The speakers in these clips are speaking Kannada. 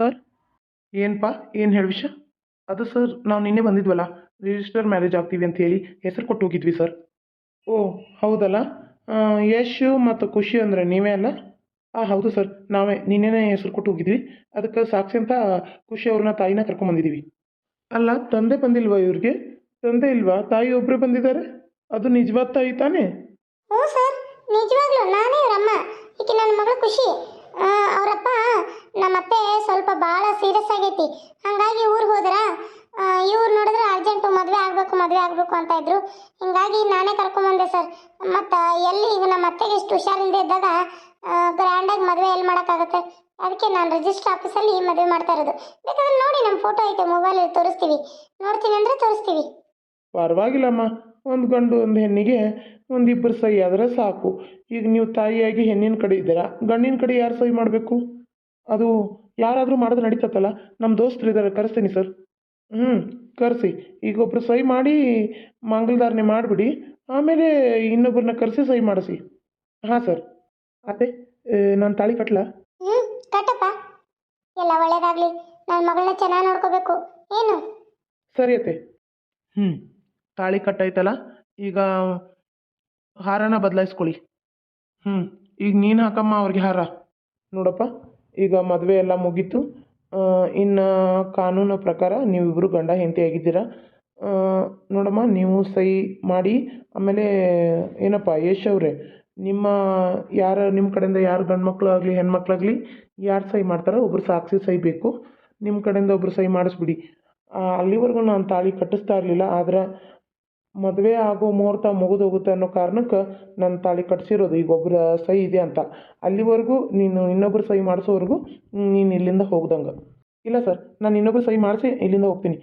ಸರ್? ಏನಪ್ಪ ಏನು ಹೇಳಿ ವಿಷಯ? ಅದು ಸರ್ ನಾವು ನಿನ್ನೆ ಬಂದಿದ್ವಲ್ಲ ರಿಜಿಸ್ಟರ್ ಮ್ಯಾರೇಜ್ ಆಗ್ತೀವಿ ಅಂತ ಹೇಳಿ ಹೆಸರು ಕೊಟ್ಟು ಹೋಗಿದ್ವಿ ಸರ್. ಓ ಹೌದಲ್ಲ? ಯಶು ಮತ್ತು ಖುಷಿ ಅಂದರೆ ನೀವೇ ಅಲ್ಲ? ಹಾಂ ಹೌದು ಸರ್ ನಾವೇ ನಿನ್ನೆನೇ ಹೆಸರು ಕೊಟ್ಟು ಹೋಗಿದ್ವಿ. ಅದಕ್ಕೆ ಸಾಕ್ಷಿ ಅಂತ ಖುಷಿ ಅವ್ರನ್ನ ತಾಯಿನ ಕರ್ಕೊಂಬಂದಿದ್ದೀವಿ ಅಲ್ಲ ತಂದೆ ಬಂದಿಲ್ವಾ ಇವ್ರಿಗೆ? ತಂದೆ ಇಲ್ವಾ? ತಾಯಿ ಒಬ್ಬರೇ ಬಂದಿದ್ದಾರೆ? ಅದು ನಿಜವಾದ ತಾಯಿ ತಾನೇ? ಹ್ಞೂ ಸರ್ ನಿಜವಾಗ್ಲೂ ನಾನೇ ಅವರಮ್ಮ ಈಕೆ ನನ್ನ ಮಗಳು ಖುಷಿ. ಅವರಪ್ಪ ನಮ್ಮತ್ತೆ ಸ್ವಲ್ಪ ಭಾಳ ಸೀರಿಯಸ್ ಆಗೈತಿ. ಹಾಗಾಗಿ ಊರಿಗೆ ಹೋದ್ರ ಇವ್ರು ನೋಡಿದ್ರೆ ಅರ್ಜೆಂಟ್ ಮದುವೆ ಆಗಬೇಕು ಮದುವೆ ಆಗಬೇಕು ಅಂತ ಇದ್ರು. ಹಿಂಗಾಗಿ ನಾನೇ ಕರ್ಕೊಂಬಂದೆ ಸರ್ ಮತ್ತು ಎಲ್ಲಿ ಈಗ ನಮ್ಮ ಅತ್ತೆಗೆ ಇಷ್ಟು ಹುಷಾರಿಂದ ಇದ್ದಾಗ ಗ್ರ್ಯಾಂಡಾಗಿ ಮದುವೆ ಎಲ್ಲಿ ಮಾಡೋಕ್ಕಾಗುತ್ತೆ? ಅದಕ್ಕೆ ನಾನು ರಿಜಿಸ್ಟರ್ ಆಫೀಸಲ್ಲಿ ಮದುವೆ ಮಾಡ್ತಾ ಇರೋದು. ಬೇಕಾದ್ರೆ ನೋಡಿ ನಮ್ಮ ಫೋಟೋ ಐತೆ ಮೊಬೈಲಲ್ಲಿ ತೋರಿಸ್ತೀವಿ. ನೋಡ್ತೀನಿ ಅಂದರೆ ತೋರಿಸ್ತೀವಿ. ಪರವಾಗಿಲ್ಲಮ್ಮ. ಒಂದು ಗಂಡು, ಒಂದು ಹೆಣ್ಣಿಗೆ ಒಂದಿಬ್ಬರು ಸಹಿ ಆದರೆ ಸಾಕು. ಈಗ ನೀವು ತಾಯಿಯಾಗಿ ಹೆಣ್ಣಿನ ಕಡೆ ಇದ್ದೀರಾ? ಗಂಡಿನ ಕಡೆ ಯಾರು ಸಹಿ ಮಾಡಬೇಕು? ಅದು ಯಾರಾದರೂ ಮಾಡೋದು ನಡೀತತ್ತಲ್ಲ? ನಮ್ಮ ದೋಸ್ತರು ಇದ್ದಾರೆ ಕರೆಸ್ತೀನಿ ಸರ್. ಹ್ಞೂ ಕರೆಸಿ. ಈಗ ಒಬ್ಬರು ಸಹಿ ಮಾಡಿ ಮಂಗಲಧಾರಣೆ ಮಾಡಿಬಿಡಿ. ಆಮೇಲೆ ಇನ್ನೊಬ್ಬರನ್ನ ಕರೆಸಿ ಸಹಿ ಮಾಡಿಸಿ. ಹಾಂ ಸರ್. ಅದೆ ನಾನು ತಾಳಿ ಕಟ್ಲಾ? ಹ್ಞೂ ಕಟ್ಟಪ್ಪ. ಎಲ್ಲ ಒಳ್ಳೇದಾಗ್ಲಿ. ನನ್ನ ಮಗಳನ್ನ ಚೆನ್ನಾಗಿ ನೋಡ್ಕೋಬೇಕು. ಏನು? ಸರಿ ಅತ್ತೆ. ಹ್ಞೂ ತಾಳಿ ಕಟ್ಟಾಯ್ತಲ್ಲ ಈಗ ಹಾರನ ಬದಲಾಯಿಸ್ಕೊಳ್ಳಿ. ಹ್ಞೂ ಈಗ ನೀನು ಹಾಕಮ್ಮ ಅವ್ರಿಗೆ ಹಾರ. ನೋಡಪ್ಪ. ಈಗ ಮದುವೆ ಎಲ್ಲ ಮುಗೀತು. ಇನ್ನು ಕಾನೂನು ಪ್ರಕಾರ ನೀವಿಬ್ಬರು ಗಂಡ ಹೆಂಡತಿ ಆಗಿದ್ದೀರ? ನೋಡಮ್ಮ, ನೀವು ಸಹಿ ಮಾಡಿ, ಆಮೇಲೆ ಏನಪ್ಪ, ಯಶ್ ಅವರೇ, ನಿಮ್ಮ ಯಾರು, ನಿಮ್ಮ ಕಡೆಯಿಂದ ಯಾರು ಗಂಡು ಮಕ್ಕಳು ಆಗಲಿ, ಹೆಣ್ಮಕ್ಳಾಗಲಿ, ಯಾರು ಸಹಿ ಮಾಡ್ತಾರೋ ಒಬ್ಬರು ಸಾಕ್ಷಿ ಸಹಿ ಬೇಕು. ನಿಮ್ಮ ಕಡೆಯಿಂದ ಒಬ್ಬರು ಸಹಿ ಮಾಡಿಸ್ಬಿಡಿ. ಅಲ್ಲಿವರೆಗೂ ನಾನು ತಾಳಿ ಕಟ್ಟಿಸ್ತಾ ಇರಲಿಲ್ಲ, ಆದ್ರೆ ಮದುವೆ ಆಗೋ ಮುಹೂರ್ತ ಮುಗಿದು ಹೋಗುತ್ತೆ ಅನ್ನೋ ಕಾರಣಕ್ಕೆ ನಾನು ತಾಳಿ ಕಟ್ಸಿರೋದು. ಈಗ ಒಬ್ಬರ ಸಹಿ ಇದೆ ಅಂತ. ಅಲ್ಲಿವರೆಗೂ ನೀನು ಇನ್ನೊಬ್ಬರು ಸಹಿ ಮಾಡಿಸೋವರೆಗೂ ನೀನು ಇಲ್ಲಿಂದ ಹೋಗ್ದಂಗೆ. ಇಲ್ಲ ಸರ್, ನಾನು ಇನ್ನೊಬ್ಬರು ಸಹಿ ಮಾಡಿಸಿ ಇಲ್ಲಿಂದ ಹೋಗ್ತೀನಿ.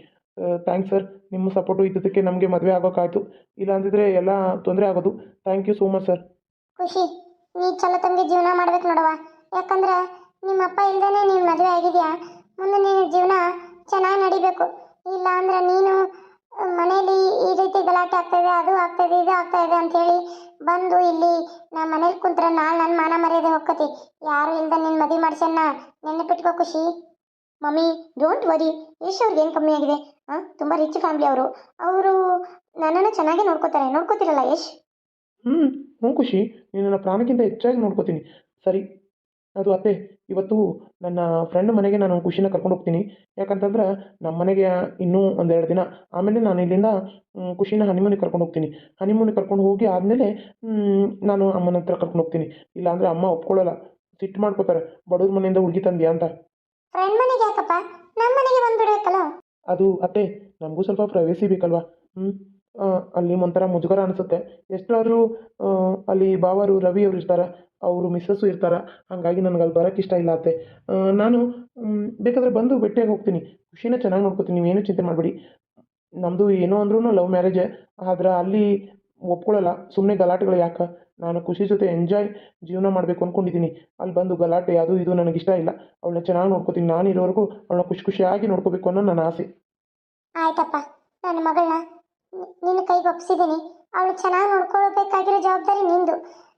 ಥ್ಯಾಂಕ್ಸ್ ಸರ್ ನಿಮ್ಮ ಸಪೋರ್ಟು ಇದ್ದದಕ್ಕೆ ನಮಗೆ ಮದುವೆ ಆಗೋಕ್ಕಾಯ್ತು ಇಲ್ಲ ಅಂದಿದ್ರೆ ಎಲ್ಲ ತೊಂದರೆ ಆಗೋದು. Thank you so much sir ಖುಷಿ. ನೀ ಚಲೋ ತಂಗಿ ಜೀವನ ಮಾಡ್ಬೇಕು ನೋಡವ ಯಾಕಂದ್ರೆ ನಿಮ್ಮ ಅಪ್ಪ ಇಲ್ದೇನೆ ನೀನು ಮದುವೆ ಆಗಿದ್ಯಾ? ಮುಂದೆ ನಿನ್ನ ಜೀವನ ಚೆನ್ನಾಗಿ ನಡಿಬೇಕು. ಇಲ್ಲ ಅಂದ್ರೆ ನೀನು ಮನೇಲಿ ಈ ರೀತಿ ಗಲಾಟೆ ಆಗ್ತಾ ಇದೆ, ಅದು ಆಗ್ತಾ ಇದೆ, ಇದು ಆಗ್ತಾ ಇದೆ ಅಂತ ಹೇಳಿ ಬಂದು ಇಲ್ಲಿ ನಮ್ಮ ಮನೇಲಿ ಕುಂತ್ರೆ ನಾಳೆ ನನ್ನ ಮಾನ ಮರ್ಯಾದೆ ಹೋಗ್ಕತಿ ಯಾರು ಇಲ್ದ ನಿನ್ನ ಮದುವೆ ಮಾಡ್ಸನ್ನ ನೆನಪಿಟ್ಕೋ ಖುಷಿ. ಮಮ್ಮಿ ಡೋಂಟ್ ವರಿ ಯಶ್ ಅವ್ರಿಗೆ ಏನು ಕಮ್ಮಿ ಆಗಿದೆ? ಹಾಂ ತುಂಬ ರಿಚ್ ಫ್ಯಾಮಿಲಿ ಅವರು. ಅವರು ನನ್ನನ್ನು ಚೆನ್ನಾಗಿ ನೋಡ್ಕೋತಾರೆ. ನೋಡ್ಕೋತಿರಲ್ಲ ಯಶ್? ಹ್ಞೂ ಹ್ಞೂ ಖುಷಿ. ನಿನ್ನನ್ನು ಪ್ರಾಣಕ್ಕಿಂತ ಹೆಚ್ಚಾಗಿ ನೋಡ್ಕೋತೀನಿ. ಸರಿ ಅದು ಅತ್ತೆ ಇವತ್ತು ನನ್ನ ಫ್ರೆಂಡ್ ಮನೆಗೆ ನಾನು ಖುಷಿನ ಕರ್ಕೊಂಡು ಹೋಗ್ತೀನಿ. ಯಾಕಂತಂದ್ರೆ ನಮ್ಮ ಮನೆಗೆ ಇನ್ನೂ ಒಂದೆರಡು ದಿನ. ಆಮೇಲೆ ನಾನು ಇಲ್ಲಿಂದ ಖುಷಿನ ಹನಿಮೂನಿಗೆ ಕರ್ಕೊಂಡು ಹೋಗ್ತೀನಿ. ಹನಿಮೂನಿಗೆ ಕರ್ಕೊಂಡು ಹೋಗಿ ಆದಮೇಲೆ ನಾನು ಅಮ್ಮನ ಹತ್ರ ಕರ್ಕೊಂಡು ಹೋಗ್ತೀನಿ. ಇಲ್ಲಾಂದರೆ ಅಮ್ಮ ಒಪ್ಕೊಳ್ಳಲ್ಲ ಸಿಟ್ಟು ಮಾಡ್ಕೋತಾರೆ. ಬಡವ್ರ ಮನೆಯಿಂದ ಹುಡುಗಿ ತಂದ್ಯಾ ಅಂತ. ಫ್ರೆಂಡ್ ಮನೆಗೆ ಯಾಕಪ್ಪ? ನಮ್ಮ ಮನೆಗೆ ಬಂದ್ಬಿಡ್ಬೇಕಲ್ಲ ಅದು ಅತ್ತೆ ನಮಗೂ ಸ್ವಲ್ಪ ಪ್ರೈವೇಸಿ ಬೇಕಲ್ವಾ? ಹ್ಞೂ ಅಲ್ಲಿ ಒಂಥರ ಮುಜುಗರ ಅನಿಸುತ್ತೆ. ಎಷ್ಟಾದರೂ ಅಲ್ಲಿ ಬಾವರು ರವಿ ಅವರು ಇರ್ತಾರೆ. ಅವರು ಮಿಸ್ಸಸ್ಸು ಇರ್ತಾರೆ, ಹಾಗಾಗಿ ನನಗೆ ಅಲ್ಲಿ ಬರೋಕ್ಕೆ ಇಷ್ಟ ಇಲ್ಲ ಅತ್ತೆ. ನಾನು ಬೇಕಾದರೆ ಬಂದು ಭೇಟಿಯಾಗಿ ಹೋಗ್ತೀನಿ. ಖುಷಿನ ಚೆನ್ನಾಗಿ ನೋಡ್ಕೊತೀನಿ ನೀವೇನು ಚಿಂತೆ ಮಾಡಬೇಡಿ. ನಮ್ಮದು ಏನೋ ಅಂದ್ರೂ ಲವ್ ಮ್ಯಾರೇಜೇ, ಆದ್ರೆ ಅಲ್ಲಿ ಒಪ್ಕೊಳ್ಳಲ್ಲ ಸುಮ್ಮನೆ ಗಲಾಟೆಗಳು ಯಾಕೆ? ನಾನು ಖುಷಿ ಜೊತೆ ಎಂಜಾಯ್ ಜೀವನ ಮಾಡಬೇಕು ಅಂದ್ಕೊಂಡಿದ್ದೀನಿ ಅಲ್ಲಿ ಬಂದು ಗಲಾಟೆ, ಅದು ಇದು ನನಗೆ ಇಷ್ಟ ಇಲ್ಲ. ಅವಳನ್ನ ಚೆನ್ನಾಗಿ ನೋಡ್ಕೊತೀನಿ, ನಾನು ಇರೋವರೆಗೂ ಅವಳನ್ನ ಖುಷಿ ಖುಷಿಯಾಗಿ ನೋಡ್ಕೋಬೇಕು ಅನ್ನೋ ನನ್ನ ಆಸೆ. ಆಯ್ತಪ್ಪ ನನ್ನ ಮಗಳನ್ನ ನಿನ್ನ ಕೈಗೆ ಒಪ್ಪಿಸಿದ್ದೀನಿ ಅವಳು ಚೆನ್ನಾಗಿ ನೋಡ್ಕೊಳ್ಬೇಕಾಗಿರೋ ಜವಾಬ್ದಾರಿ ನಿಂದು.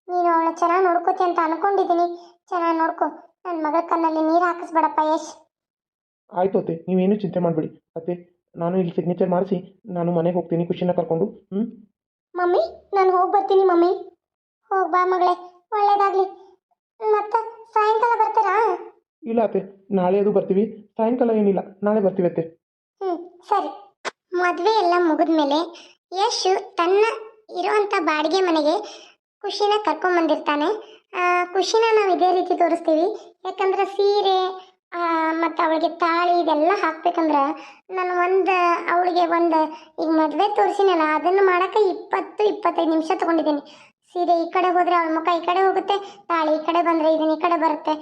ನೀನು ಅವಳ ಚೆನ್ನಾಗಿ ನೋಡ್ಕೋತಿ ಅಂತ ಅನ್ಕೊಂಡಿದ್ದೀನಿ. ಚೆನ್ನಾಗಿ ನೋಡ್ಕೊ. ನನ್ನ ಮಗ ಕಣ್ಣಲ್ಲಿ ನೀರು ಹಾಕಿಸ್ಬೇಡಪ್ಪ ಯಶ್. ಆಯ್ತು ಅತ್ತೆ ನೀವೇನು ಚಿಂತೆ ಮಾಡಬೇಡಿ. ಅತ್ತೆ ನಾನು ಇಲ್ಲಿ ಸಿಗ್ನೇಚರ್ ಮಾಡಿಸಿ ನಾನು ಮನೆಗೆ ಹೋಗ್ತೀನಿ ಖುಷಿನ ಕರ್ಕೊಂಡು. ಹ್ಞೂ ಮಮ್ಮಿ ನಾನು ಹೋಗಿ ಬರ್ತೀನಿ ಮಮ್ಮಿ. ಹೋಗಿ ಬಾ ಮಗಳೇ ಒಳ್ಳೇದಾಗ್ಲಿ. ಮತ್ತೆ ಸಾಯಂಕಾಲ ಬರ್ತೀರಾ? ಇಲ್ಲ ಅತ್ತೆ ನಾಳೆ ಅದು ಬರ್ತೀವಿ. ಸಾಯಂಕಾಲ ಏನಿಲ್ಲ ನಾಳೆ ಬರ್ತೀವಿ ಅತ್ತೆ. ಹ್ಞೂ ಸರಿ. ಮದುವೆ ಎಲ್ಲ ಮುಗಿದ್ಮೇಲೆ ಯಶ್ ತನ್ನ ಇರುವಂಥ ಬಾಡಿಗೆ ಮನೆಗೆ ಖುಷಿನ ಕರ್ಕೊಂಬಂದಿರ್ತಾನೆ ಖುಷಿನ ನಾವು ಇದೇ ರೀತಿ ತೋರಿಸ್ತೀವಿ. ಯಾಕಂದ್ರೆ ಸೀರೆ ಮತ್ತು ಅವಳಿಗೆ ತಾಳಿ ಇದೆಲ್ಲ ಹಾಕ್ಬೇಕಂದ್ರೆ ನಾನು ಒಂದು, ಅವಳಿಗೆ ಒಂದು, ಈಗ ಮದುವೆ ತೋರಿಸಿನಲ್ಲ, ಅದನ್ನು ಮಾಡೋಕ್ಕೆ ಇಪ್ಪತ್ತು, ಇಪ್ಪತ್ತೈದು ನಿಮಿಷ ತೊಗೊಂಡಿದ್ದೀನಿ. ಸೀರೆ ಈ ಕಡೆ ಹೋದರೆ ಅವಳ ಮುಖ ಈ ಕಡೆ ಹೋಗುತ್ತೆ, ತಾಳಿ ಈ ಕಡೆ ಬಂದರೆ ಇದನ್ನ ಈ ಕಡೆ ಬರುತ್ತೆ.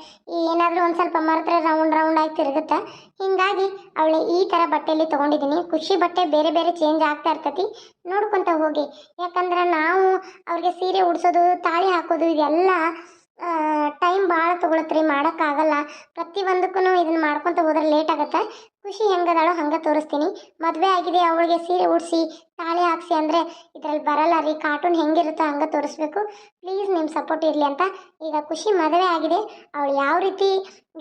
ಏನಾದರೂ ಒಂದು ಸ್ವಲ್ಪ ಮರೆತ್ರೆ ರೌಂಡ್ ರೌಂಡ್ ಆಗಿ ತಿರುಗುತ್ತೆ. ಹಿಂಗಾಗಿ ಅವಳು ಈ ಥರ ಬಟ್ಟೆಯಲ್ಲಿ ತೊಗೊಂಡಿದ್ದೀನಿ ಖುಷಿ ಬಟ್ಟೆ ಬೇರೆ ಬೇರೆ ಚೇಂಜ್ ಆಗ್ತಾ ಇರ್ತೈತಿ. ನೋಡ್ಕೊತ ಹೋಗಿ. ಯಾಕಂದ್ರೆ ನಾವು ಅವ್ರಿಗೆ ಸೀರೆ ಉಡ್ಸೋದು, ತಾಳಿ ಹಾಕೋದು, ಇದೆಲ್ಲ ಟೈಮ್ ಭಾಳ ತೊಗೊಳತ್ರಿ, ಮಾಡೋಕ್ಕಾಗಲ್ಲ. ಪ್ರತಿಯೊಂದಕ್ಕೂ ಇದನ್ನ ಮಾಡ್ಕೊತ ಹೋದ್ರೆ ಲೇಟ್ ಆಗುತ್ತೆ. ಖುಷಿ ಹೆಂಗದಾಳೋ ಹಂಗೆ ತೋರಿಸ್ತೀನಿ. ಮದುವೆ ಆಗಿದೆ, ಅವಳಿಗೆ ಸೀರೆ ಉಡಿಸಿ, ತಾಳಿ ಹಾಕ್ಸಿ ಅಂದರೆ ಇದ್ರಲ್ಲಿ ಬರಲ್ಲ ರೀ ಕಾರ್ಟೂನ್ ಹೆಂಗಿರುತ್ತೋ ಹಂಗೆ ತೋರಿಸ್ಬೇಕು. ಪ್ಲೀಸ್ ನಿಮ್ಮ ಸಪೋರ್ಟ್ ಇರಲಿ ಅಂತ. ಈಗ ಖುಷಿ ಮದುವೆ ಆಗಿದೆ, ಅವಳು ಯಾವ ರೀತಿ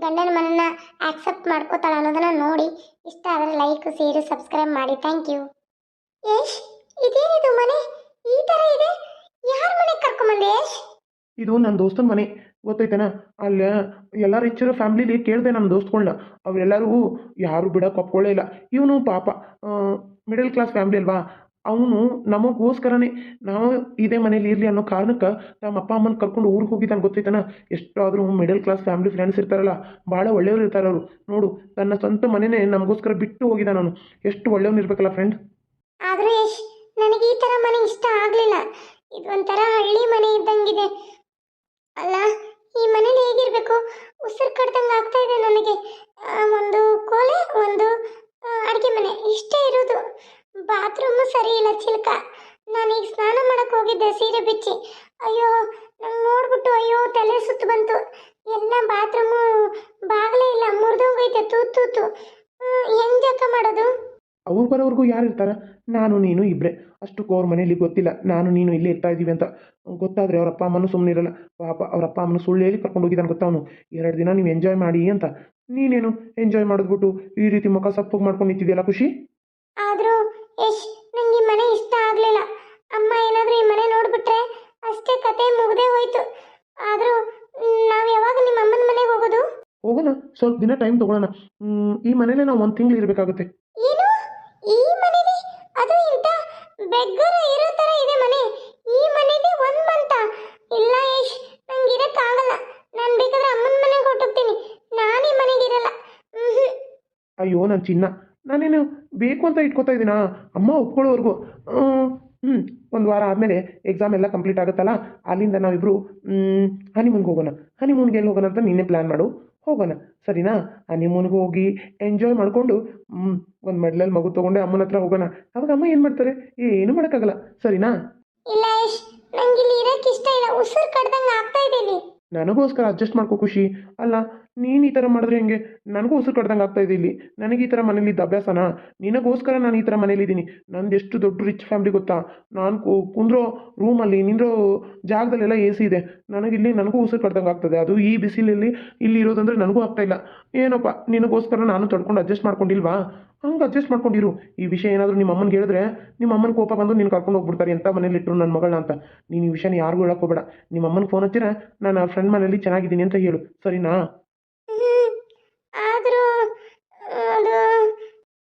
ಗಂಡನ ಮನನ್ನ ಆಕ್ಸೆಪ್ಟ್ ಮಾಡ್ಕೋತಾಳೆ ಅನ್ನೋದನ್ನು ನೋಡಿ. ಇಷ್ಟ ಆದರೆ ಲೈಕ್ ಸೇರಿ ಸಬ್ಸ್ಕ್ರೈಬ್ ಮಾಡಿ. ಥ್ಯಾಂಕ್ ಯು ಯಶ್ ಇದೇನಿದು ಮನೆ? ಈ ಥರ ಇದೆ? ಯಾರ ಮನೆಗೆ ಕರ್ಕೊಂಬಂದೆ ಯಶ್ ಇದು ನನ್ನ ದೋಸ್ತನ ಮನೆ. ಗೊತ್ತೈತೇನ? ಅಲ್ಲಿ ಎಲ್ಲ ರಿಚರ್ ಫ್ಯಾಮ್ಲಿಲಿ ಕೇಳಿದೆ ನಮ್ಮ ದೋಸ್ತಗಳನ್ನ ಅವರೆಲ್ಲರಿಗೂ ಯಾರು ಬಿಡಕ್ಕೆ ಒಪ್ಕೊಳ್ಳೇ ಇಲ್ಲ. ಇವನು ಪಾಪ ಮಿಡಲ್ ಕ್ಲಾಸ್ ಫ್ಯಾಮ್ಲಿ ಅಲ್ವಾ? ಅವನು ನಮಗೋಸ್ಕರನೇ, ನಾವು ಇದೇ ಮನೇಲಿ ಇರಲಿ ಅನ್ನೋ ಕಾರಣಕ್ಕೆ ನಮ್ಮ ಅಪ್ಪ ಅಮ್ಮನ ಕರ್ಕೊಂಡು ಊರಿಗೆ ಹೋಗಿದ್ದಾನೆ ಗೊತ್ತೈತನ? ಎಷ್ಟಾದರೂ ಮಿಡಲ್ ಕ್ಲಾಸ್ ಫ್ಯಾಮಿಲಿ ಫ್ರೆಂಡ್ಸ್ ಇರ್ತಾರಲ್ಲ ಭಾಳ ಒಳ್ಳೆಯವ್ರು ಇರ್ತಾರೆ ಅವರು. ನೋಡು, ತನ್ನ ಸ್ವಂತ ಮನೆನೇ ನಮಗೋಸ್ಕರ ಬಿಟ್ಟು ಹೋಗಿದ್ದಾನೆ ನಾನು ಎಷ್ಟು ಒಳ್ಳೆಯವನು ಇರಬೇಕಲ್ಲ ಫ್ರೆಂಡ್ ಆದರೆ ನನಗೆ ಈ ಥರ ಮನೆ ಇಷ್ಟ ಆಗಲಿಲ್ಲ. ಇದು ಒಂಥರ ಹಳ್ಳಿ ಮನೆ ಇದ್ದಂಗಿದೆ. ಅಲ್ಲ, ಈ ಮನೇಲಿ ಹೇಗಿರಬೇಕು? ಉಸಿರು ಕಡ್ದಂಗೆ ಆಗ್ತಾ ಇದೆ ನನಗೆ. ಒಂದು ಕೋಲೆ, ಒಂದು ಅಡುಗೆ ಮನೆ, ಇಷ್ಟೇ ಇರೋದು. ಬಾತ್ರೂಮು ಸರಿ ಇಲ್ಲ, ಚಿಲ್ಕ. ನಾನೀಗ ಸ್ನಾನ ಮಾಡಕ್ಕೆ ಹೋಗಿದ್ದೆ, ಸೀರೆ ಬಿಚ್ಚಿ. ಅಯ್ಯೋ, ನಂಗೆ ನೋಡ್ಬಿಟ್ಟು ಅಯ್ಯೋ, ತಲೆ ಸುತ್ತು ಬಂತು. ಎಲ್ಲ ಬಾತ್ರೂಮು ಬಾಗಲೇ ಇಲ್ಲ ಮುರಿದೋಗೈತೆ ತೂತು ತೂತು. ಹೆಂಗೆ ಜಕ ಮಾಡೋದು? ಅವ್ರು ಬರೋವರೆಗೂ ಯಾರು ಇರ್ತಾರ? ನಾನು, ನೀನು ಇಬ್ಬರೇ ಅಷ್ಟು ಅವ್ರ ಮನೇಲಿ ಗೊತ್ತಿಲ್ಲ. ನಾನು ನೀನು ಇಲ್ಲೇ ಇರ್ತಾ ಇದ್ದೀವಿ ಅಂತ. ಗೊತ್ತಾದರೆ ಅವರಪ್ಪ ಅಪ್ಪ ಅಮ್ಮನೂ ಸುಮ್ಮನೆ ಇರಲ್ಲ. ಪಾಪ ಅವರಪ್ಪ ಅಪ್ಪ ಅಮ್ಮನ ಸುಳ್ಳು ಹೇಳಿ ಕರ್ಕೊಂಡು ಹೋಗಿದ್ದಾನೆ ಗೊತ್ತಾ ಅವನು. ಎರಡು ದಿನ ನೀವು ಎಂಜಾಯ್ ಮಾಡಿ ಅಂತ. ನೀನೇನು ಎಂಜಾಯ್ ಮಾಡಿದ್ಬಿಟ್ಟು ಈ ರೀತಿ ಮುಖ ಸಪ್ಪಗೆ ಮಾಡ್ಕೊಂಡು ನಿಂತಿದೆಯಲ್ಲ ಖುಷಿ? ಆದರೂ ಯಶ್ ನಂಗೆ ಈ ಮನೆ ಇಷ್ಟ ಆಗಲಿಲ್ಲ. ಅಮ್ಮ ಏನಾದರೂ ಈ ಮನೆ ನೋಡಿಬಿಟ್ರೆ ಅಷ್ಟೇ ಕತೆ ಮುಗ್ದೇ ಹೋಯ್ತು. ಆದರೂ ನಾವು ಯಾವಾಗ ನಿಮ್ಮ ಅಮ್ಮನ ಮನೆಗೆ ಹೋಗೋದು? ಹೋಗೋಣ. ಸ್ವಲ್ಪ ದಿನ ಟೈಮ್ ತಗೊಳ್ಳೋಣ. ಈ ಮನೇಲೆ ನಾವು ಒಂದು ತಿಂಗಳು ಇರಬೇಕಾಗುತ್ತೆ. ಏನು? ಈ ಮನೇಲಿ? ಅದು ಇಂಥ ಬೆಗ್ಗರ ಇರೋ ತರ ಇದೆ ಮನೆ. ಈ ಮನೆಗೆ ಒಂದ್ ಮಂತ. ಇಲ್ಲ ಯಶ್, ನಂಗೆ ಇರೋಕ್ಕಾಗಲ್ಲ ನಾನು ಬೇಕಾದ್ರೆ ಅಮ್ಮನ ಮನೆಗೆ ಹೊರಟೋಗ್ತೀನಿ. ನಾನು ಈ ಮನೆಗೆ ಇರಲ್ಲ. ಅಯ್ಯೋ ನನ್ನ ಚಿನ್ನ. ನಾನೇನು ಬೇಕು ಅಂತ ಇಟ್ಕೋತಾ ಇದ್ದೀನಾ ಅಮ್ಮ ಒಪ್ಕೊಳ್ಳೋವರೆಗೂ. ಹ್ಞೂ ಒಂದು ವಾರ ಆದಮೇಲೆ ಎಕ್ಸಾಮ್ ಎಲ್ಲ ಕಂಪ್ಲೀಟ್ ಆಗುತ್ತಲ್ಲ? ಅಲ್ಲಿಂದ ನಾವಿಬ್ಬರು ಹನಿಮೂನ್ಗೆ ಹೋಗೋಣ. ಹನಿಮೂನ್ಗೆ ಎಲ್ಲಿ ಹೋಗೋಣ ಅಂತ ನಿನ್ನೆ ಪ್ಲ್ಯಾನ್ ಮಾಡು. ಹೋಗೋಣ. ಸರಿನಾ? ಹನಿಮೂನ್ಗೆ ಹೋಗಿ ಎಂಜಾಯ್ ಮಾಡಿಕೊಂಡು ಒಂದು ಮೆಡ್ಲಲ್ಲಿ ಮಗು ತೊಗೊಂಡೆ ಅಮ್ಮನ ಹತ್ರ ಹೋಗೋಣ. ಅವಾಗ ಅಮ್ಮ ಏನು ಮಾಡ್ತಾರೆ? ಏನು ಮಾಡೋಕ್ಕಾಗಲ್ಲ. ಸರಿನಾ? ಇಲ್ಲ ಯಶ್ ನಂಗೆ ಇಲ್ಲಿ ಇರಕ್ಕೆ ಇಷ್ಟ ಇಲ್ಲ. ಉಸಿರು ಕಡ್ದಂಗೆ ಆಗ್ತಾ ಇದೆ ಇಲ್ಲಿ ನನಗೋಸ್ಕರ ಅಡ್ಜಸ್ಟ್ ಮಾಡ್ಕೋ ಖುಷಿ. ಅಲ್ಲ, ನೀನು ಈ ಥರ ಮಾಡಿದ್ರೆ ಹೆಂಗೆ? ನನಗೂ ಉಸಿರು ಕಡ್ದಂಗೆ ಆಗ್ತಾ ಇದೆ ಇಲ್ಲಿ. ನನಗೆ ಈ ಥರ ಮನೇಲಿ ಇದ್ದ ಅಭ್ಯಾಸನಾ? ನಿನಗೋಸ್ಕರ ನಾನು ಈ ಥರ ಮನೇಲಿದ್ದೀನಿ ನಂದು ಎಷ್ಟು ದೊಡ್ಡ ರಿಚ್ ಫ್ಯಾಮಿಲಿ ಗೊತ್ತಾ? ನಾನು ಕುಂದ್ರೋ ರೂಮಲ್ಲಿ ನಿಂದ್ರೋ ಜಾಗದಲ್ಲೆಲ್ಲ ಎ ಸಿ ಇದೆ. ನನಗಿಲ್ಲಿ ನನಗೂ ಉಸಿರು ಕಡ್ದಂಗೆ ಆಗ್ತದೆ. ಅದು ಈ ಬಿಸಿಲಲ್ಲಿ ಇಲ್ಲಿ ಇರೋದಂದ್ರೆ ನನಗೂ ಆಗ್ತಾ ಇಲ್ಲ. ಏನಪ್ಪ, ನಿನಗೋಸ್ಕರ ನಾನು ತಡ್ಕೊಂಡು ಅಡ್ಜಸ್ಟ್ ಮಾಡ್ಕೊಂಡಿಲ್ವಾ? ಹಂಗೆ ಅಡ್ಜಸ್ಟ್ ಮಾಡ್ಕೊಂಡಿರು. ಈ ವಿಷಯ ಏನಾದರೂ ನಿಮ್ಮ ಅಮ್ಮನಿಗೆ ಹೇಳಿದ್ರೆ ನಿಮ್ಮ ಅಮ್ಮನ ಕೋಪ ಬಂದು ನೀನು ಕರ್ಕೊಂಡು ಹೋಗ್ಬಿಡ್ತಾರೆ ಎಂಥ ಮನೇಲಿ ಇಟ್ಟರು ನನ್ನ ಮಗಳನ್ನ ಅಂತ. ನೀನು ಈ ವಿಷಯನ ಯಾರಿಗೂ ಹೇಳಕ್ಕೆ ಹೋಗಬೇಡ. ನಿಮ್ಮ ಅಮ್ಮನ ಫೋನ್ ಹಚ್ಚಿರ ನಾನು ಆ ಫ್ರೆಂಡ್ ಮನೇಲಿ ಚೆನ್ನಾಗಿದ್ದೀನಿ ಅಂತ ಹೇಳು. ಸರಿನಾ?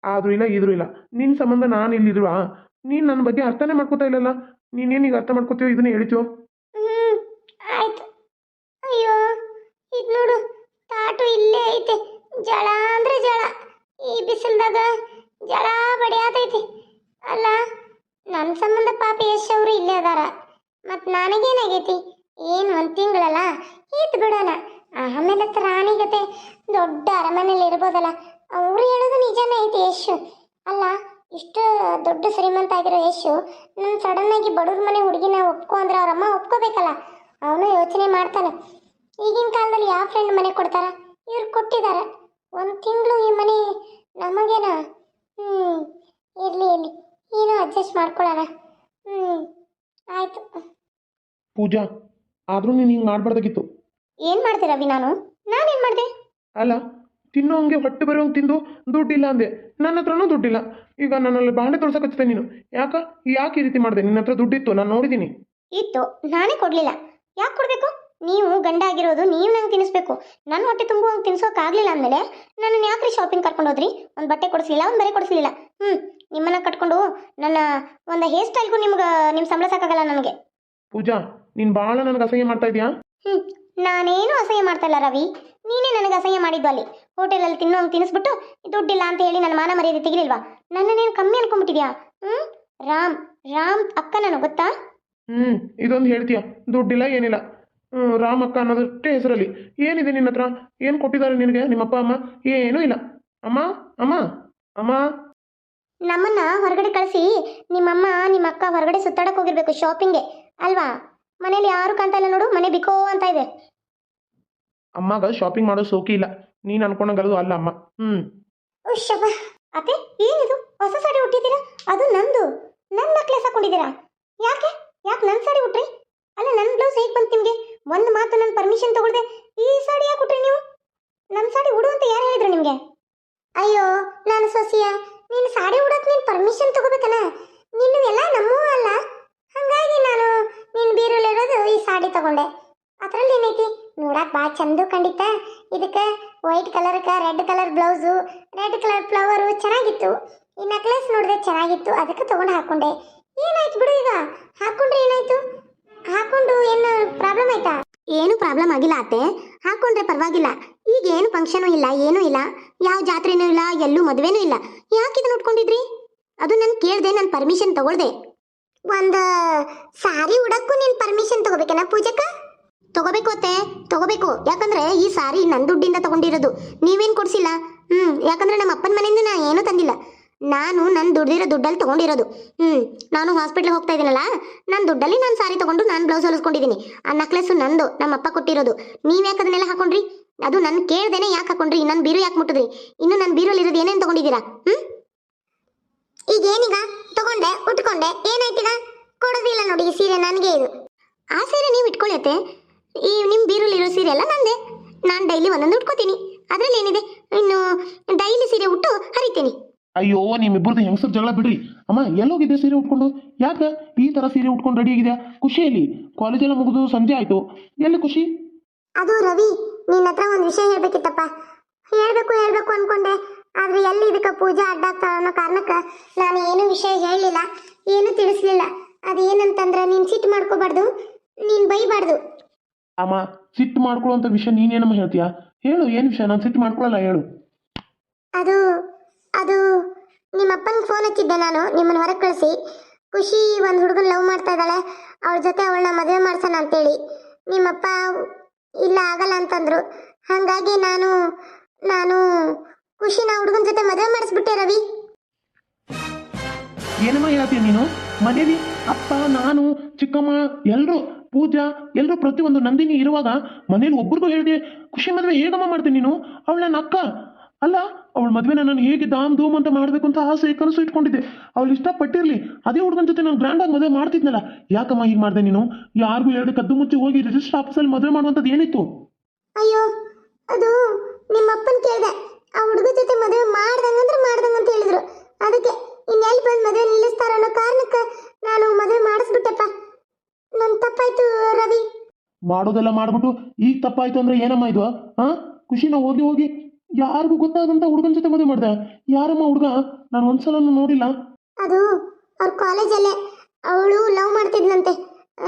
ಆದರೂ ಇಲ್ಲ ಇದ್ರೂ ಇಲ್ಲ. ನಿನ್ನ ಸಂಬಂಧ ನಾನು ಇಲ್ಲಿದ್ರು ನೀನು ನನ್ನ ಬಗ್ಗೆ ಅರ್ಥನೇ ಮಾಡ್ಕೋತಾ ಇಲ್ಲಲ್ಲ. ನೀನೇನೀಗ ಅರ್ಥ ಮಾಡ್ಕೋತೀಯೋ ಇದನ್ನ ಹೇಳ್ತೀಯೋ ಹ್ಮ್ ಆಯ್ತು ಅಯ್ಯೋ ಇದು ನೋಡು ತಾಟು ಇಲ್ಲೇ ಐತೆ ಜಳ ಅಂದ್ರೆ ಜಳ ಈ ಬಿಸಿಲ್ದಾಗ ಜಳ ಬಡಿಯಾತೈತಿ ಅಲ್ಲ ನನ್ನ ಸಂಬಂಧ ಪಾಪ ಯಶ್ ಅವರು ಇಲ್ಲೇ ಅದಾರ. ಮತ್ತು ನನಗೇನಾಗೈತಿ ಏನು ಒಂದು ತಿಂಗಳಲ್ಲ? ಈತ್ ಬಿಡೋಣ. ಆಮೇಲೆ ರಾಣಿ ಜೊತೆ ದೊಡ್ಡ ಅರಮನೆಯಲ್ಲಿ ಇರ್ಬೋದಲ್ಲ, ಅವ್ರು ಹೇಳೋದು ನಿಜನೇ ಐತಿ ಯಶು. ಅಲ್ಲ, ಇಷ್ಟು ದೊಡ್ಡ ಶ್ರೀಮಂತ ಆಗಿರೋ ಯಶು ಸಡನ್ ಆಗಿ ಬಡವ್ರ ಮನೆ ಹುಡುಗಿನ ಒಪ್ಕೊ ಅಂದ್ರೆ ಅವ್ರಮ್ಮ ಒಪ್ಕೋಬೇಕಲ್ಲ? ಅವನು ಯೋಚನೆ ಮಾಡ್ತಾನೆ. ಈಗಿನ ಕಾಲದಲ್ಲಿ ಯಾವ ಫ್ರೆಂಡ್ ಮನೆ ಕೊಡ್ತಾರ? ಇವ್ರು ಕೊಟ್ಟಿದ್ದಾರೆ ಒಂದು ತಿಂಗಳು ಈ ಮನೆ ನಮಗೇನ? ಹ್ಞೂ ಇರಲಿ ಇರಲಿ. ಏನೋ ಅಡ್ಜಸ್ಟ್ ಮಾಡ್ಕೊಳ್ಳೋಣ. ಹ್ಞೂ ಆಯಿತು. ಪೂಜಾ ಆದರೂ ನೀನು ಹಿಂಗೆ ಮಾಡಬಾರ್ದಾಗಿತ್ತು. ಏನು ಮಾಡ್ತೀರ ರವಿ ನಾನು? ನಾನೇನು ಮಾಡಿದೆ? ಅಲ್ಲ ತಿನ್ನೋ ಹಂಗೆ ಹೊಟ್ಟೆ ಬರೋಂಗೆ ತಿಂದು ದುಡ್ಡಿಲ್ಲ ಅಂದೆ. ನನ್ನ ಹತ್ರನೂ ದುಡ್ಡಿಲ್ಲ. ಈಗ ನನ್ನಲ್ಲಿ ಬಾಂಡೆ ತೋರ್ಸಕ್ಕೆ ನೀನು. ಯಾಕ? ಯಾಕೆ ಈ ರೀತಿ ಮಾಡಿದೆ? ನಿನ್ನ ಹತ್ರ ದುಡ್ಡಿತ್ತು ನಾನು ನೋಡಿದ್ದೀನಿ ಇತ್ತು ನಾನೇ ಕೊಡಲಿಲ್ಲ. ಯಾಕೆ ಕೊಡಬೇಕು? ನೀವು ಗಂಡ ಆಗಿರೋದು ನೀವು ನಂಗೆ ತಿನ್ನಿಸ್ಬೇಕು ನನ್ನ ಹೊಟ್ಟೆ ತುಂಬುವಂಗೆ ತಿನ್ಸೋಕ್ಕಾಗಲಿಲ್ಲ ಅಂದಮೇಲೆ ನನ್ನ ಯಾಕ್ರಿ ಶಾಪಿಂಗ್ ಕರ್ಕೊಂಡು ಹೋದ್ರಿ? ಒಂದು ಬಟ್ಟೆ ಕೊಡಿಸ್ಲಿಲ್ಲ ಒಂದು ಬರೆ ಕೊಡಿಸ್ಲಿಲ್ಲ. ಹ್ಞೂ ನಿಮ್ಮನ್ನ ಕಟ್ಕೊಂಡು ನನ್ನ ಒಂದು ಹೇರ್ ಸ್ಟೈಲ್ಗೂ ನಿಮ್ಗೆ ನಿಮ್ಮ ಸಂಬಳ ಸಾಕಾಗಲ್ಲ ನನಗೆ. ಪೂಜಾ ನೀನು ಭಾಳ ನನಗೆ ಅಸಹ್ಯ ಮಾಡ್ತಾ ಇದೆಯಾ? ಹ್ಞೂ ನಾನೇನು ಅಸಹ್ಯ ಮಾಡ್ತಾ ಇಲ್ಲ ರವಿ. ನೀನೇ ನನಗೆ ಅಸಹ್ಯ ಮಾಡಿದ್ದು ಅಲ್ಲಿ. ಹೋಟೆಲಲ್ಲಿ ತಿನ್ನೋ ಹಂಗೆ ತಿನ್ನಿಸ್ಬಿಟ್ಟು ದುಡ್ಡಿಲ್ಲ ಅಂತ ಹೇಳಿ ನನ್ನ ಮಾನ ಮರ್ಯಾದೆ ತೆಗಿಲಿಲ್ವಾ ನನ್ನನ್ನೇನು ಕಮ್ಮಿ ಅನ್ಕೊಂಬಿಟ್ಟಿದ್ಯಾ ಹ್ಞೂ ರಾಮ್ ರಾಮ್ ಅಕ್ಕ ನಾನು ಗೊತ್ತಾ? ಹ್ಞೂ ಇದೊಂದು ಹೇಳ್ತೀಯ. ದುಡ್ಡಿಲ್ಲ ಏನಿಲ್ಲ. ರಾಮಕ್ಕ ಅನ್ನೋದಷ್ಟೇ ಹೆಸರಲ್ಲಿ. ಏನಿದೆ ನಿನ್ನ ಹತ್ರ? ಏನು ಕೊಟ್ಟಿದ್ದಾರೆ ನಿನಗೆ? ನಿಮ್ಮಪ್ಪ ಅಮ್ಮ? ಏನೂ ಇಲ್ಲ. ಅಮ್ಮ ಅಮ್ಮ ಅಮ್ಮ. ನಮ್ಮನ್ನ ಹೊರಗಡೆ ಕಳಿಸಿ ನಿಮ್ಮಮ್ಮ ನಿಮ್ಮ ಅಕ್ಕ ಹೊರಗಡೆ ಸುತ್ತಾಡಕ್ ಹೋಗಿರ್ಬೇಕು ಶಾಪಿಂಗ್ಗೆ ಅಲ್ವಾ? ಮನೇಲಿ ಯಾರು ಕಾಣ್ತಾ ಇಲ್ಲ ನೋಡು ಮನೆ ಬಿಕೋ ಅಂತ ಇದೆ. ಅಮ್ಮಗ ಶಾಪಿಂಗ್ ಮಾಡೋ ಸೋಕಿ ಇಲ್ಲ. ನೀನ್ ಅನ್ಕೊಂಡಂಗದು ಅಲ್ಲ ಅಮ್ಮ. ಹ್ಮ್. ಉಶ್ಶಪ್ಪ ಅತ್ತೆ ಏನಿದು? ಹೊಸ ಸಾಡಿ ಉಟ್ಟಿದ್ದೀರಾ? ಅದು ನಂದು. ನನ್ನ ನೆಕ್ಲೆಸ್ ಹಾಕೊಂಡಿದ್ದೀರಾ? ಯಾಕೆ? ಯಾಕೆ ನನ್ನ ಸಾಡಿ ಉಟ್ರಿ? ಅಲ್ಲ ನನ್ನ ಬ್ಲೌಸ್ ಹೇಗೆ ಬಂತು ನಿಮಗೆ? ಒಂದು ಮಾತು ನನ್ನ ಪರ್ಮಿಷನ್ ತಗೊಳ್ದೆ ಈ ಸಾಡಿ ಯಾಕೆ ಕೊಟ್ರಿ ನೀವು? ನಮ್ಮ ಸಾಡಿ ಉಡು ಅಂತ ಯಾರು ಹೇಳಿದ್ರು ನಿಮಗೆ? ಅಯ್ಯೋ, ನಾನು ಸೊಸಿಯ, ನೀನು ಸಾಡಿ ಉಡಕ್ಕೆ ನೀನು ಪರ್ಮಿಷನ್ ತಗೋಬೇಕಲ್ಲ ನೀನು ಎಲ್ಲ ನಮ್ಮೂ ಅಲ್ಲ? ಹಾಗಾಗಿ ನಾನು ನಿನ್ನ ಬೀರಲ್ಲಿರೋದು ಈ ಸಾಡಿ ತಗೊಂಡೆ. ಅದರಲ್ಲಿ ಏನೈತಿ? ನೋಡಕ್ಕೆ ಭಾಳ ಚಂದ ಕಂಡಿತ್ತ? ಇದಕ್ಕೆ white ಕಲರ್ಕ red colour blouse red colour flower ಚೆನ್ನಾಗಿತ್ತು. ಈ ನೆಕ್ಲೆಸ್ ನೋಡಿದೆ ಚೆನ್ನಾಗಿತ್ತು, ಅದಕ್ಕೆ ತಗೊಂಡು ಹಾಕೊಂಡೆ. ಏನಾಯ್ತು ಬಿಡು ಈಗ? ಹಾಕೊಂಡ್ರೆ ಏನಾಯ್ತು? ಹಾಕೊಂಡು ಏನು ಪ್ರಾಬ್ಲಮ್ ಆಯ್ತಾ? ಏನು ಪ್ರಾಬ್ಲಮ್ ಆಗಿಲ್ಲ ಅತ್ತೆ. ಹಾಕೊಂಡ್ರೆ ಪರವಾಗಿಲ್ಲ. ಈಗ ಏನು ಫಂಕ್ಷನು ಇಲ್ಲ, ಏನೂ ಇಲ್ಲ. ಯಾವ ಜಾತ್ರೆನೂ ಇಲ್ಲ, ಎಲ್ಲೂ ಮದುವೆನೂ ಇಲ್ಲ. ಯಾಕೆ ಇದನ್ನ ಉಟ್ಕೊಂಡಿದ್ರಿ? ಅದು ನಾನು ಕೇಳ್ದೆ, ನಾನು ಪರ್ಮಿಷನ್ ತಗೊಳ್ದೆ. ಒಂದು ಸಾರಿ ಉಡಕ್ಕೂ ನೀನು ಪರ್ಮಿಷನ್ ತಗೋಬೇಕೇನ ಪೂಜಕ್ಕ? ತಗೋಬೇಕು ಅತ್ತೆ, ತಗೋಬೇಕು. ಯಾಕಂದ್ರೆ ಈ ಸಾರಿ ನನ್ನ ದುಡ್ಡಿಂದ ತಗೊಂಡಿರೋದು. ನೀವೇನು ಕೊಡ್ಸಿಲ್ಲ? ಹ್ಮ್, ಯಾಕಂದ್ರೆ ನಮ್ಮ ಅಪ್ಪನ ಮನೆಯಿಂದ ನಾ ಏನೂ ತಂದಿಲ್ಲ. ನಾನು ನನ್ನ ದುಡ್ದಿರೋ ದುಡ್ಡಲ್ಲಿ ತಗೊಂಡಿರೋದು. ಹ್ಞೂ ನಾನು ಹಾಸ್ಪಿಟ್ಲಿಗೆ ಹೋಗ್ತಾ ಇದ್ದೀನಲ್ಲ ನನ್ನ ದುಡ್ಡಲ್ಲಿ ನಾನು ಸಾರಿ ತೊಗೊಂಡು ನಾನು ಬ್ಲೌಸ್ ಹೊಲಿಸ್ಕೊಂಡಿದ್ದೀನಿ. ಆ ನಕ್ಲೆಸ್ಸು ನಂದು ನಮ್ಮ ಅಪ್ಪ ಕೊಟ್ಟಿರೋದು. ನೀವು ಯಾಕೆ ಅದನ್ನೆಲ್ಲ ಹಾಕೊಂಡ್ರಿ? ಅದು ನನ್ನ ಕೇಳ್ದೇನೆ ಯಾಕೆ ಹಾಕೊಂಡ್ರಿ? ನನ್ನ ಬೀರು ಯಾಕೆ ಮುಟ್ಟಿದ್ರಿ? ಇನ್ನು ನನ್ನ ಬೀರಲ್ಲಿರೋದು ಏನೇನು ತಗೊಂಡಿದ್ದೀರಾ? ಹ್ಞೂ ಈಗ ಏನೀಗ ತಗೊಂಡೆ, ಉಟ್ಕೊಂಡೆ. ಏನಾಯ್ತೀಗ? ಕೊಡೋದಿಲ್ಲ ನೋಡಿ ಈ ಸೀರೆ ನನಗೆ ಇದು. ಆ ಸೀರೆ ನೀವು ಇಟ್ಕೊಳ್ಳತ್ತೆ ಈ ನಿಮ್ಮ ಬೀರಲ್ಲಿರೋ ಸೀರೆ ಎಲ್ಲ ನಂದೆ. ನಾನು ಡೈಲಿ ಒಂದೊಂದು ಉಟ್ಕೋತೀನಿ. ಅದರಲ್ಲಿ ಏನಿದೆ ಇನ್ನು ಡೈಲಿ ಸೀರೆ ಉಟ್ಟು ಹರಿತೀನಿ. ಅಯ್ಯೋ ನಿಮ್ಮಿಬ್ಬರದು ಹೆಂಗಸರ್ ಜಗಳ ಬಿಡ್ರಿ. ಅಮ್ಮ ಎಲ್ಲೋಗಿದ್ದೆ ಸೀರೆ ಉಟ್ಕೊಂಡು? ಯಾಕೆ? ಈ ತರ ಸೀರೆ ಉಟ್ಕೊಂಡು ರೆಡಿ ಆಗಿದೆ ಖುಷಿಯಲ್ಲಿ. ಕಾಲೇಜೆಲ್ಲ ಮುಗಿದು ಸಂಜೆ ಆಯ್ತು. ಎಲ್ಲಿ ಖುಷಿ? ಅದು ರವಿ ನಿನ್ನ ಹತ್ರ ಒಂದು ವಿಷಯ ಹೇಳ್ಬೇಕಿತ್ತಪ್ಪ. ಹೇಳ್ಬೇಕು ಹೇಳ್ಬೇಕು ಅನ್ಕೊಂಡೆ. ಆದ್ರೆ ಎಲ್ಲಿ ಇದಕ್ಕೆ ಪೂಜೆ ಅಡ್ಡಾಗ್ತಾಳ ಅನ್ನೋ ಕಾರಣಕ್ಕೆ ನಾನು ಏನು ವಿಷಯ ಹೇಳಲಿಲ್ಲ ಏನು ತಿಳಿಸ್ಲಿಲ್ಲ. ಅದೇನಂತಂದ್ರೆ ನೀನ್ ಸಿಟ್ಟು ಮಾಡ್ಕೋಬಾರ್ದು ನೀನ್ ಬೈಬಾರ್ದು. ಅಮ್ಮ ಸಿಟ್ಟು ಮಾಡ್ಕೊಳ್ಳೋ ವಿಷಯ ನೀನೇನಮ್ಮ ಹೇಳ್ತೀಯಾ? ಹೇಳು ಏನು ವಿಷಯ? ನಾನು ಸಿಟ್ಟು ಮಾಡ್ಕೊಳ್ಳಲ್ಲ ಹೇಳು. ಅದು ಅದು ನಿಮ್ಮ ಅಪ್ಪನಿಗೆ ಫೋನ್ ಹಚ್ಚಿದ್ದೆ ನಾನು, ನಿಮ್ಮನ್ನ ಹೊರಗೆ ಕಳಿಸಿ. ಖುಷಿ ಒಂದು ಹುಡುಗನ ಲವ್ ಮಾಡ್ತಾ ಇದ್ದಾಳೆ ಅವಳ ಜೊತೆ ಅವಳನ್ನ ಮದುವೆ ಮಾಡ್ಸೋಣ ಅಂತೇಳಿ. ನಿಮ್ಮಪ್ಪ ಇಲ್ಲ ಆಗಲ್ಲ ಅಂತಂದ್ರು. ಹಾಗಾಗಿ ನಾನು ನಾನು ಖುಷಿನ ಹುಡುಗನ ಜೊತೆ ಮದುವೆ ಮಾಡಿಸ್ಬಿಟ್ಟೆ ರವಿ. ಏನಮ್ಮ ಹೇಳ್ತೀಯ ನೀನು? ಮನೇಲಿ ಅಪ್ಪ, ನಾನು, ಚಿಕ್ಕಮ್ಮ ಎಲ್ಲರೂ ಪೂಜಾ ಎಲ್ಲರೂ ಪ್ರತಿಯೊಂದು ನಂದಿನಿ ಇರುವಾಗ ಮನೇಲಿ ಒಬ್ರಿಗೂ ಹೇಳಿದೆ, ಖುಷಿ ಮದುವೆ ಹೇಗಮ್ಮ ಮಾಡ್ತೀನಿ ನೀನು? ಅವಳ ನನ್ನ ಅಕ್ಕ ಅಲ್ಲ ಅವಳ ಮದುವೆನ ನಾನು ಹೇಗೆ ದಾಮ್ ಧೂಮ್ ಅಂತ ಮಾಡಬೇಕು ಅಂತ ಆಸೆ ಕನಸು ಇಟ್ಕೊಂಡಿದ್ದೆ. ಅವಳು ಇಷ್ಟಪಟ್ಟಿರಲಿ. ಅದೇ ಹುಡುಗನ ಜೊತೆ ನಾನು ಗ್ರ್ಯಾಂಡಾಗಿ ಮದುವೆ ಮಾಡ್ತಿದ್ನಲ್ಲ. ಯಾಕಮ್ಮ ಹೀಗೆ ಮಾಡಿದೆ ನೀನು? ಯಾರಿಗೂ ಎರಡು ಕದ್ದು ಮುಚ್ಚಿ ಹೋಗಿ ರಿಜಿಸ್ಟರ್ ಆಫೀಸಲ್ಲಿ ಮದುವೆ ಮಾಡುವಂಥದ್ದು ಏನಿತ್ತು? ಅಯ್ಯೋ ಅದು ನಿಮ್ಮ ಅಪ್ಪನ ಕೇಳಿದೆ. ಆ ಹುಡುಗ ಜೊತೆ ಮದುವೆ ಮಾಡ್ದಂಗಂದ್ರೆ ಮಾಡ್ದಂಗ ಅಂತ ಹೇಳಿದ್ರು. ಅದಕ್ಕೆ ಇನ್ನೆಲ್ಲಿ ಬಂದು ಮದುವೆ ನಿಲ್ಲಿಸ್ತಾರ ಅನ್ನೋ ಕಾರಣಕ್ಕೆ ನಾನು ಮದುವೆ ಮಾಡಿಸ್ಬಿಟ್ಟೆಪ್ಪ. ನನ್ನ ತಪ್ಪಾಯ್ತು ರವಿ. ಮಾಡೋದೆಲ್ಲ ಮಾಡ್ಬಿಟ್ಟು ಈಗ ತಪ್ಪಾಯ್ತು ಅಂದ್ರೆ ಏನಮ್ಮ ಇದು ಹಾ? ಖುಷಿನ ಹೋಗಿ ಹೋಗಿ ಯಾರಿಗೂ ಗೊತ್ತಾಗಂತ ಹುಡುಗನ ಜೊತೆ ಮದುವೆ ಮಾಡ್ದೆ. ಯಾರಮ್ಮ ಹುಡುಗ? ನಾನು ಒಂದ್ಸಲನೂ ನೋಡಿಲ್ಲ. ಅದು ಅವ್ರ ಕಾಲೇಜಲ್ಲೇ ಅವಳು ಲವ್ ಮಾಡ್ತಿದ್ಲಂತೆ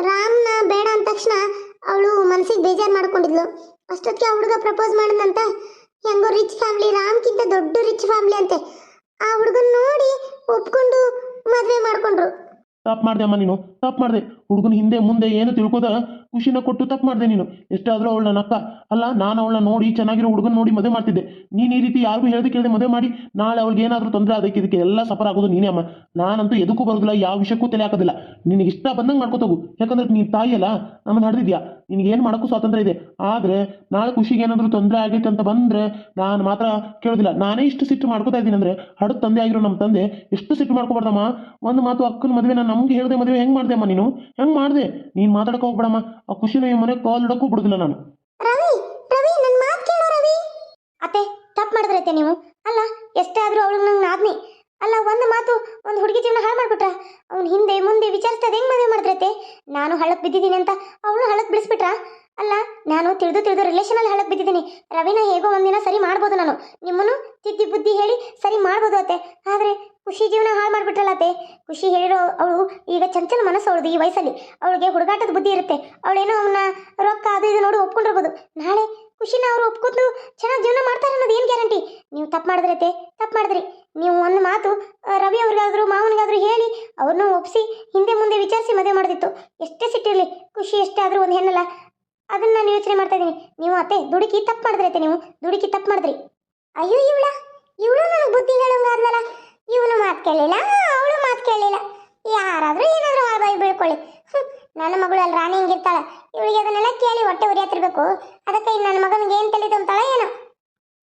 ರಾಮ್ನ ಬೇಡ ಅಂದ ತಕ್ಷಣ ಅವಳು ಮನಸ್ಸಿಗೆ ಬೇಜಾರು ಮಾಡ್ಕೊಂಡಿದ್ಲು. ಅಷ್ಟೊತ್ತಿಗೆ ಆ ಹುಡುಗ ಪ್ರಪೋಸ್ ಮಾಡಿದಂತ ಹೆಂಗೋ ರಿಚ್ ಫ್ಯಾಮಿಲಿ ರಾಮ್ಗಿಂತ ದೊಡ್ಡ ರಿಚ್ ಫ್ಯಾಮಿಲಿ ಅಂತೆ. ಆ ಹುಡುಗನ ನೋಡಿ ಒಪ್ಕೊಂಡು ಮದುವೆ ಮಾಡ್ಕೊಂಡ್ರು. ತಪ್ಪು ಮಾಡಿದೆ ಅಮ್ಮ ನೀನು? ತಪ್ಪು ಮಾಡಿದೆ. ಹುಡುಗನ ಹಿಂದೆ ಮುಂದೆ ಏನು ತಿಳ್ಕೋದ? ಖುಷಿನ ಕೊಟ್ಟು ತಪ್ಪು ಮಾಡಿದೆ ನೀನು. ಎಷ್ಟಾದರೂ ಅವಳ ನನ್ನ ಅಕ್ಕ ಅಲ್ಲ, ನಾನು ಅವಳನ್ನ ನೋಡಿ ಚೆನ್ನಾಗಿರೋ ಹುಡುಗನ ನೋಡಿ ಮದುವೆ ಮಾಡ್ತಿದ್ದೆ. ನೀನು ಈ ರೀತಿ ಯಾರಿಗೂ ಹೇಳ್ದೆ ಕೇಳದೆ ಮದುವೆ ಮಾಡಿ. ನಾಳೆ ಅವಳಿಗೆ ಏನಾದರೂ ತೊಂದರೆ ಅದಕ್ಕೆ ಇದಕ್ಕೆ ಎಲ್ಲ ಸಫರ್ ಆಗೋದು ನೀನೇ ಅಮ್ಮ. ನಾನಂತೂ ಎದಕ್ಕೂ ಬರೋದಿಲ್ಲ, ಯಾವ ವಿಷಯಕ್ಕೂ ತಲೆ ಹಾಕೋದಿಲ್ಲ. ನಿನಗೆ ಇಷ್ಟ ಬಂದಂಗೆ ಮಾಡ್ಕೋತೋಗು ಯಾಕಂದ್ರೆ ನೀನು ತಾಯಿಯಲ್ಲ ನಮ್ಮನ್ನ ನಡೆದಿದ್ಯಾ ನಿನಗೆ ಏನು ಮಾಡೋಕ್ಕೂ ಸ್ವಾತಂತ್ರ್ಯ ಇದೆ. ಆದರೆ ನಾಳೆ ಖುಷಿಗೆ ಏನಾದರೂ ತೊಂದರೆ ಆಗೈತೆ ಅಂತ ಬಂದರೆ ನಾನು ಮಾತ್ರ ಕೇಳೋದಿಲ್ಲ. ನಾನೇ ಇಷ್ಟು ಸಿಟ್ಟು ಮಾಡ್ಕೋತಾ ಇದ್ದೀನಿ ಅಂದರೆ, ಹಡದ ತಂದೆ ಆಗಿರೋ ನಮ್ಮ ತಂದೆ ಎಷ್ಟು ಸಿಟ್ಟು ಮಾಡ್ಕೋಬಾರ್ದಮ್ಮ? ಒಂದು ಮಾತು ಅಕ್ಕನ ಮದುವೆ ನಾನು ನಮ್ಗೆ ಹೇಳ್ದೆ ಮದುವೆ ಹೆಂಗ್ ಮಾಡ್ದೆಮ್ಮ ನೀನು? ಹೆಂಗ್ ಮಾಡ್ದೆ? ನೀನ್ ಮಾತಾಡಕ್ ಹೋಗ್ಬೇಡಮ್ಮ. ಆ ಖುಷಿನ ಈ ಮನೆ ಕಾಲ್ ಇಡಕ್ಕೂ ಬಿಡುದಿಲ್ಲ ನಾನು. ರವಿ ರವಿ ನನ್ನ ಮಾತು ಕೇಳೋ ರವಿ. ಅತ್ತೆ, ತಪ್ಪು ಮಾಡಿದ್ರೈತೆ ನೀವು. ಅಲ್ಲ, ಎಷ್ಟೇ ಆದ್ರೂ ಅವಳು ನಂಗೆ ನಾದ್ನಿ. ಅಲ್ಲ, ಒಂದು ಮಾತು ಒಂದು ಹುಡುಗಿ ಜೀವನ ಹಾಳು ಮಾಡ್ಬಿಟ್ರ? ಅವ್ನು ಹಿಂದೆ ಮುಂದೆ ವಿಚಾರಿಸ್ತದೆ ಹೆಂಗ್ ಮದುವೆ ಮಾಡಿದ್ರೈತೆ? ನಾನು ಹಳ್ಳಕ್ಕೆ ಬಿದ್ದಿದ್ದೀನಿ ಅಂತ ಅವಳು ಹಳ್ಳಕ್ಕೆ ಬಿಡಿಸ್ಬಿಟ್ರ? ಅಲ್ಲ, ನಾನು ತಿಳಿದು ತಿಳಿದು ರಿಲೇಷನಲ್ಲಿ ಹಳಕ್ ಬಿದ್ದಿದ್ದೀನಿ. ರವಿನ ಹೇಗೋ ಒಂದಿನ ಸರಿ ಮಾಡ್ಬೋದು ನಾನು. ನಿಮ್ಮನ್ನು ತಿದ್ದಿ ಬುದ್ಧಿ ಹೇಳಿ ಸರಿ ಮಾಡ್ಬೋದು ಅತ್ತೆ. ಆದರೆ ಖುಷಿ ಜೀವನ ಹಾಳು ಮಾಡಿಬಿಟ್ರಲ್ಲ ಅತ್ತೆ. ಖುಷಿ ಹೇಳಿರೋ ಅವಳು ಈಗ ಚಂಚಲ ಮನಸ್ಸು ಅವಳದು ಈ ವಯಸ್ಸಲ್ಲಿ. ಅವಳಿಗೆ ಹುಡುಗಾಟದ ಬುದ್ಧಿ ಇರುತ್ತೆ. ಅವಳೇನೋ ಅವನ್ನ ರೊಕ್ಕ ಅದು ಇದು ನೋಡಿ ಒಪ್ಕೊಂಡಿರ್ಬೋದು. ನಾಳೆ ಖುಷಿನ ಅವರು ಒಪ್ಕೊಂಡು ಚೆನ್ನಾಗಿ ಜೀವನ ಮಾಡ್ತಾರೆ ಅನ್ನೋದು ಏನು ಗ್ಯಾರಂಟಿ? ನೀವು ತಪ್ಪು ಮಾಡಿದ್ರೈತೆ ತಪ್ಪು ಮಾಡಿದ್ರಿ. ನೀವು ಒಂದು ಮಾತು ರವಿ ಅವ್ರಿಗಾದರೂ, ಮಾವನಿಗಾದ್ರೂ ಹೇಳಿ ಅವ್ರನ್ನ ಒಪ್ಪಿಸಿ ಹಿಂದೆ ಮುಂದೆ ವಿಚಾರಿಸಿ ಮದುವೆ ಮಾಡೋದಿತ್ತು ಎಷ್ಟೇ ಸಿಟ್ಟಿರಲಿ, ಖುಷಿ ಎಷ್ಟೇ ಆದರೂ ಒಂದು ಹೆಣ್ಣಲ್ಲ. ಅದನ್ನ ನಾನು ಯೋಚನೆ ಮಾಡ್ತಾ ಇದ್ದೀನಿ. ನೀವು ಅತ್ತೆ, ದುಡುಕಿ ತಪ್ಪು ಮಾಡಿದ್ರೈತೆ ನೀವು. ದುಡುಕಿ ತಪ್ಪು ಮಾಡಿದ್ರಿ. ಅಯ್ಯೋ ಇವಳ, ಇವಳು ನನಗೆ ಬುದ್ಧಿ ಹೇಳೋಂಗಾದ್ಲಲ್ಲ ಇವನು ಮಾತು ಕೇಳಲಿಲ್ಲ ಅವಳು ಮಾತು ಕೇಳಲಿಲ್ಲ ಯಾರಾದರೂ ಏನಾದರೂ ಆ ಬಾಯಿ ಬೀಳ್ಕೊಳ್ಳಿ. ನನ್ನ ಮಗಳು ಅಲ್ಲಿ ರಾಣಿ ಹಿಂಗಿರ್ತಾಳೆ. ಇವಳಿಗೆ ಅದನ್ನೆಲ್ಲ ಕೇಳಿ ಹೊಟ್ಟೆ ಉರಿಯತ್ತಿರ್ಬೇಕು ಅದಕ್ಕೆ ಇನ್ನು ನನ್ನ ಮಗನಿಗೆ ಏನು ತಲೆ ತುಂಬ್ತಾಳ ಏನೋ.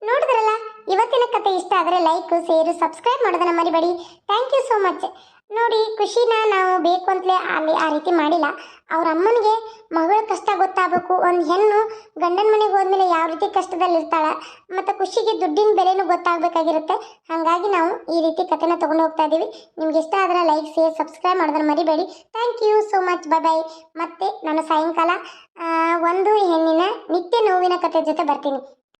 ನೋಡಿದ್ರಲ್ಲ, ಇವತ್ತಿನ ಕತೆ ಇಷ್ಟ ಆದರೆ ಲೈಕ್ ಶೇರು ಸಬ್ಸ್ಕ್ರೈಬ್ ಮಾಡೋದನ್ನ ಮರಿಬೇಡಿ. ಥ್ಯಾಂಕ್ ಯು ಸೋ ಮಚ್ ನೋಡಿ, ಖುಷಿನ ನಾವು ಬೇಕು ಅಂತಲೇ ಅಲ್ಲಿ ಆ ರೀತಿ ಮಾಡಿಲ್ಲ. ಅವ್ರ ಅಮ್ಮನಿಗೆ ಮಗಳ ಕಷ್ಟ ಗೊತ್ತಾಗಬೇಕು. ಒಂದು ಹೆಣ್ಣು ಗಂಡನ ಮನೆಗೆ ಹೋದ್ಮೇಲೆ ಯಾವ ರೀತಿ ಕಷ್ಟದಲ್ಲಿ ಇರ್ತಾಳೆ, ಮತ್ತು ಖುಷಿಗೆ ದುಡ್ಡಿನ ಬೆಲೆನೂ ಗೊತ್ತಾಗಬೇಕಾಗಿರುತ್ತೆ. ಹಾಗಾಗಿ ನಾವು ಈ ರೀತಿ ಕಥೆನ ತೊಗೊಂಡು ಹೋಗ್ತಾ ಇದ್ದೀವಿ ನಿಮ್ಗೆ ಇಷ್ಟ ಆದರೆ ಲೈಕ್ ಶೇರ್ ಸಬ್ಸ್ಕ್ರೈಬ್ ಮಾಡೋದನ್ನ ಮರಿಬೇಡಿ. Thank you so much bye bye ಮತ್ತೆ ನಾನು ಸಾಯಂಕಾಲ ಒಂದು ಹೆಣ್ಣಿನ ನಿತ್ಯ ನೋವಿನ ಕತೆ ಜೊತೆ ಬರ್ತೀನಿ.